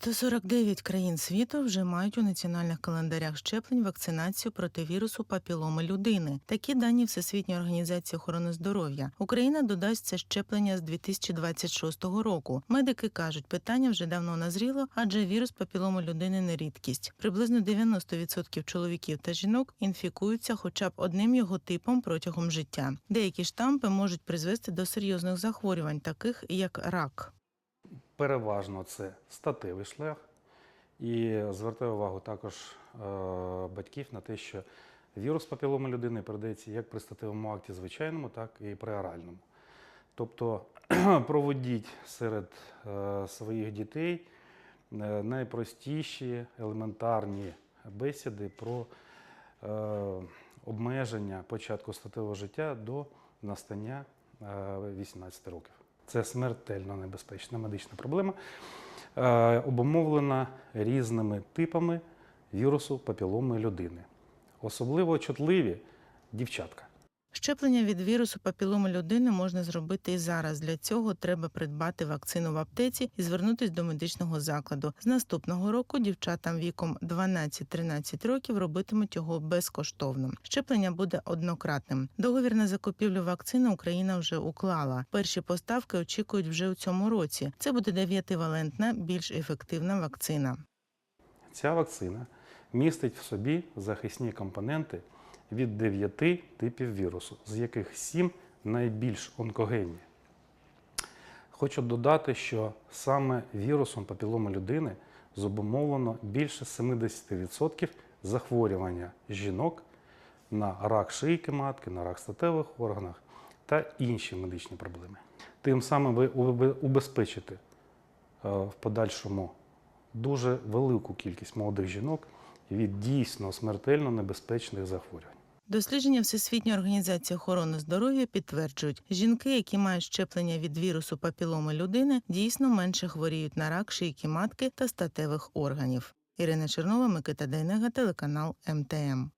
149 країн світу вже мають у національних календарях щеплень вакцинацію проти вірусу папіломи людини. Такі дані Всесвітньої організації охорони здоров'я. Україна додасть це щеплення з 2026 року. Медики кажуть, питання вже давно назріло, адже вірус папіломи людини не рідкість. Приблизно 90% чоловіків та жінок інфікуються хоча б одним його типом протягом життя. Деякі штампи можуть призвести до серйозних захворювань, таких як рак. Переважно це статевий шлях. І звертаю увагу також е, батьків на те, що вірус папіломи людини передається як при статевому акті звичайному, так і при оральному. Тобто проводіть серед е, своїх дітей е, найпростіші елементарні бесіди про обмеження початку статевого життя до настання е, 18 років. Це смертельно небезпечна медична проблема, е, обумовлена різними типами вірусу папіломи людини. Особливо чутливі дівчатка. Щеплення від вірусу папіломи людини можна зробити і зараз. Для цього треба придбати вакцину в аптеці і звернутись до медичного закладу. З наступного року дівчатам віком 12-13 років робитимуть його безкоштовно. Щеплення буде однократним. Договір на закупівлю вакцини Україна вже уклала. Перші поставки очікують вже у цьому році. Це буде дев'ятивалентна, більш ефективна вакцина. Ця вакцина містить в собі захисні компоненти від 9 типів вірусу, з яких 7 найбільш онкогенні. Хочу додати, що саме вірусом папіломи людини зобумовлено більше 70% захворювання жінок на рак шийки матки, на рак статевих органах та інші медичні проблеми. Тим самим ви убезпечите е, в подальшому дуже велику кількість молодих жінок від дійсно смертельно небезпечних захворювань. Дослідження Всесвітньої організації охорони здоров'я підтверджують, жінки, які мають щеплення від вірусу папіломи людини, дійсно менше хворіють на рак шийки матки та статевих органів. Ірина Чернова, Микита Дейнега, телеканал МТМ.